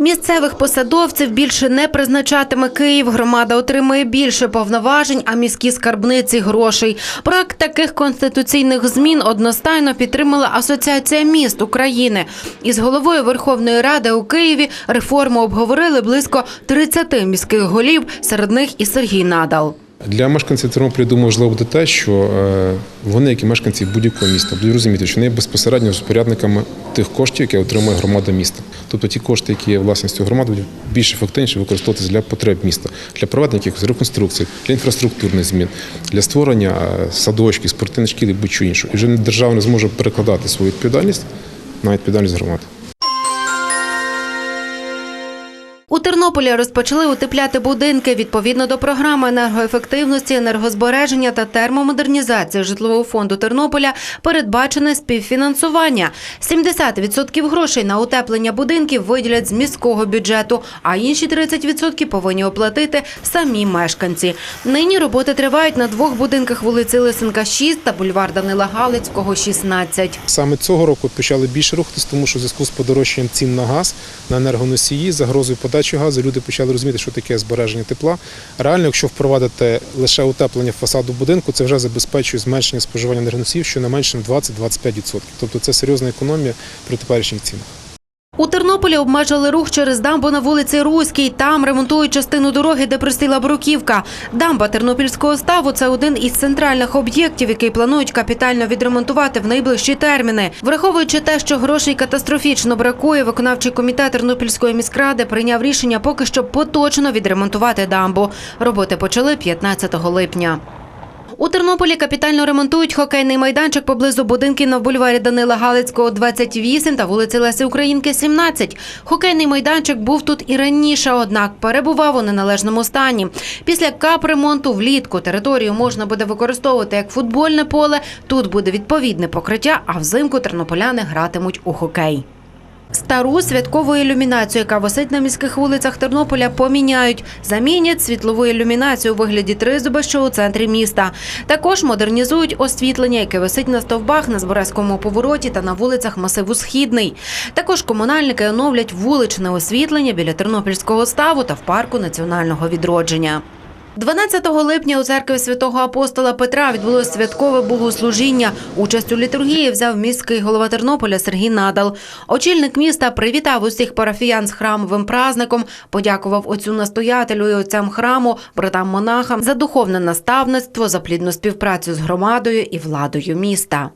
Місцевих посадовців більше не призначатиме Київ. Громада отримує більше повноважень, а міські скарбниці грошей. Проект таких конституційних змін одностайно підтримала Асоціація міст України. Із головою Верховної Ради у Києві реформу обговорили близько 30 міських голів, серед них і Сергій Надал. Для мешканців Тернополя думаю, важливо буде те, що е, вони, як і мешканці будь-якого міста, будуть розуміти, що вони є безпосередньо розпорядниками тих коштів, які отримує громада міста. Тобто ті кошти, які є власністю громади, будуть більш ефективніше використовуватися для потреб міста, для проведення якихось реконструкцій, для інфраструктурних змін, для створення е, садочків, спортивних шкіл і будь-що іншого. І вже держава не зможе перекладати свою відповідальність на відповідальність громади. У Тернополі розпочали утепляти будинки відповідно до програми енергоефективності, енергозбереження та термомодернізації житлового фонду Тернополя передбачене співфінансування. 70% грошей на утеплення будинків виділять з міського бюджету, а інші 30% повинні оплатити самі мешканці. Нині роботи тривають на двох будинках вулиці Лисенка 6 та бульвар Данила Галицького 16. Саме цього року почали більше рухатись, тому що в зв'язку з подорожчанням цін на газ, на енергоносії, загрозою подачі газу, люди почали розуміти, що таке збереження тепла. Реально, якщо впровадити лише утеплення фасаду будинку, це вже забезпечує зменшення споживання енергоносіїв щонайменше на 20-25%. Тобто це серйозна економія при теперішніх цінах. У Тернополі обмежили рух через дамбу на вулиці Руській. Там ремонтують частину дороги, де пристила бруківка. Дамба Тернопільського ставу це один із центральних об'єктів, який планують капітально відремонтувати в найближчі терміни. Враховуючи те, що грошей катастрофічно бракує, виконавчий комітет Тернопільської міськради прийняв рішення поки що поточно відремонтувати дамбу. Роботи почали 15 липня. У Тернополі капітально ремонтують хокейний майданчик поблизу будинків на бульварі Данила Галицького, 28 та вулиці Леси Українки, 17. Хокейний майданчик був тут і раніше, однак перебував у неналежному стані. Після капремонту влітку територію можна буде використовувати як футбольне поле. Тут буде відповідне покриття, а взимку тернополяни гратимуть у хокей. Стару святкову ілюмінацію, яка висить на міських вулицях Тернополя, поміняють. Замінять світлову ілюмінацію у вигляді тризуба, що у центрі міста. Також модернізують освітлення, яке висить на стовбах на Зборезькому повороті та на вулицях масиву Східний. Також комунальники оновлять вуличне освітлення біля Тернопільського ставу та в парку національного відродження. 12 липня у церкві святого апостола Петра відбулось святкове богослужіння. Участь у літургії взяв міський голова Тернополя Сергій Надал. Очільник міста привітав усіх парафіян з храмовим праздником, подякував отцю настоятелю і отцям храму, братам-монахам за духовне наставництво, за плідну співпрацю з громадою і владою міста.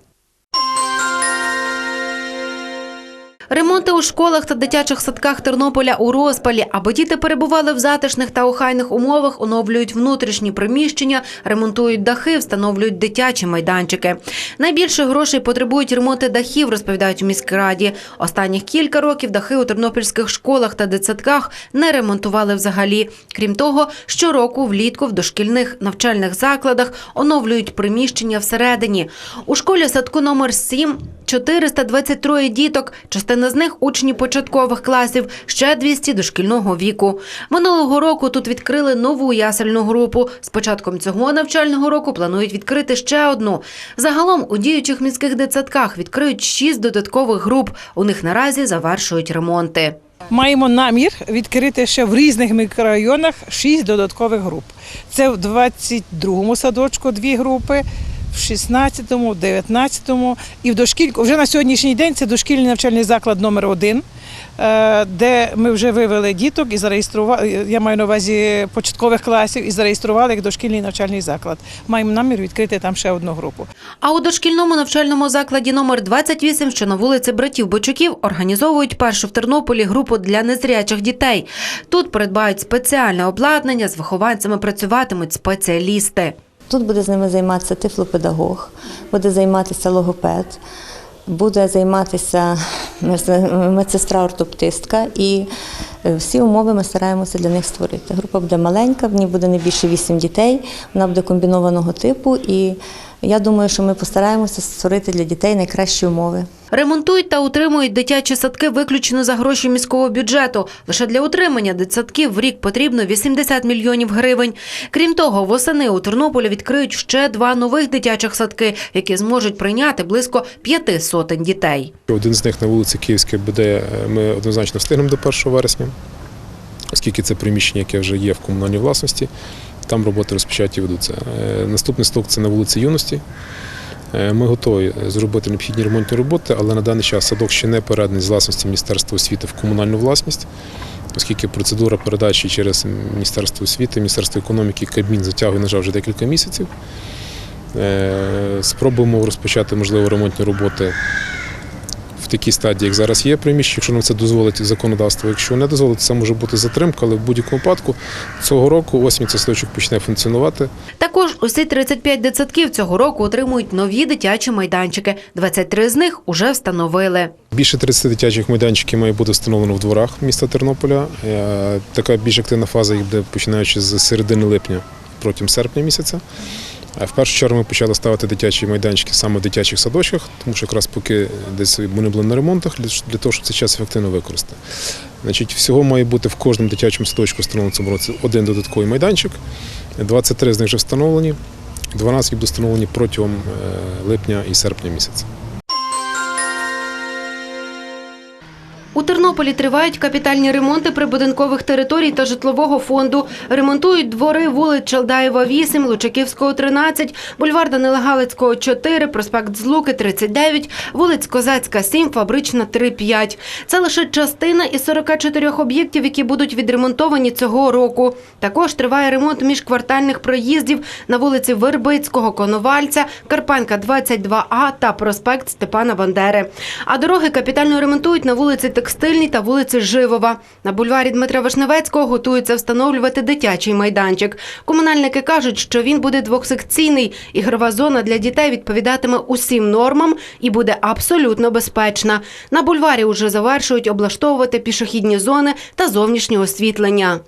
Ремонти у школах та дитячих садках Тернополя у розпалі. Аби діти перебували в затишних та охайних умовах, оновлюють внутрішні приміщення, ремонтують дахи, встановлюють дитячі майданчики. Найбільше грошей потребують ремонти дахів, розповідають у міськраді. Останніх кілька років дахи у тернопільських школах та дитсадках не ремонтували взагалі. Крім того, щороку влітку в дошкільних навчальних закладах оновлюють приміщення всередині. У школі садку номер 7 423 діток, частина з них учні початкових класів, ще 200 дошкільного віку. Минулого року тут відкрили нову ясельну групу. З початком цього навчального року планують відкрити ще одну. Загалом у діючих міських дитсадках відкриють шість додаткових груп. У них наразі завершують ремонти. Маємо намір відкрити ще в різних мікрорайонах шість додаткових груп. Це в 22-му садочку дві групи, в 16-му, в 19-му і в дошкільку. Вже на сьогоднішній день це дошкільний навчальний заклад номер один, е, де ми вже вивели діток і зареєстрували. Я маю на увазі початкових класів і зареєстрували як дошкільний навчальний заклад. Маємо намір відкрити там ще одну групу. А у дошкільному навчальному закладі номер 28, що на вулиці Братів Бичуків, організовують першу в Тернополі групу для незрячих дітей. Тут придбають спеціальне обладнання, з вихованцями працюватимуть спеціалісти. Тут буде з ними займатися тифлопедагог, буде займатися логопед, буде займатися медсестра-ортоптистка і е, всі умови ми стараємося для них створити. Група буде маленька, в ній буде не більше вісім дітей, вона буде комбінованого типу і Я думаю, що ми постараємося створити для дітей найкращі умови. Ремонтують та утримують дитячі садки виключно за гроші міського бюджету. Лише для утримання дитсадків в рік потрібно 80 мільйонів гривень. Крім того, восени у Тернополі відкриють ще два нових дитячих садки, які зможуть прийняти близько п'яти сотень дітей. Один з них на вулиці Київська буде. Ми однозначно встигнемо до 1 вересня, оскільки це приміщення, яке вже є в комунальній власності. Там роботи розпочаті ведуться. Е, Наступний сток це на вулиці Юності. Е, Ми готові зробити необхідні ремонтні роботи, але на даний час садок ще не переданий з власності Міністерства освіти в комунальну власність, оскільки процедура передачі через Міністерство освіти, Міністерство економіки, Кабмін затягує, на жаль, вже декілька місяців. Е, Спробуємо розпочати, можливо, ремонтні роботи такій стадії, як зараз є приміщення, якщо нам це дозволить законодавство. Якщо не дозволить, це може бути затримка, але в будь-якому випадку цього року осінь цей садочок почне функціонувати. Також усі 35 дитсадків цього року отримують нові дитячі майданчики. 23 з них уже встановили. Більше 30 дитячих майданчиків має бути встановлено в дворах міста Тернополя. Е, Така більш активна фаза їх буде починаючи з середини липня протягом серпня місяця. А в першу чергу ми почали ставити дитячі майданчики саме в дитячих садочках, тому що якраз поки десь вони були на ремонтах, для того, щоб цей час ефективно використати. Значить, всього має бути в кожному дитячому садочку встановлено цьому році один додатковий майданчик. 23 з них вже встановлені, 12 будуть встановлені протягом е, липня і серпня місяця. У Тернополі тривають капітальні ремонти прибудинкових територій та житлового фонду. Ремонтують двори вулиць Чалдаєва, 8, Лучаківського, 13, бульвар Данила Галицького, 4, проспект Злуки, 39, вулиць Козацька, 7, Фабрична, 3, 5. Це лише частина із 44 об'єктів, які будуть відремонтовані цього року. Також триває ремонт міжквартальних проїздів на вулиці Вербицького, Коновальця, Карпанка, 22А та проспект Степана Бандери. А дороги капітально ремонтують на вулиці Текстильній та вулиці Живова. На бульварі Дмитра Вишневецького готуються встановлювати дитячий майданчик. Комунальники кажуть, що він буде двохсекційний. Ігрова зона для дітей відповідатиме усім нормам і буде абсолютно безпечна. На бульварі уже завершують облаштовувати пішохідні зони та зовнішнє освітлення.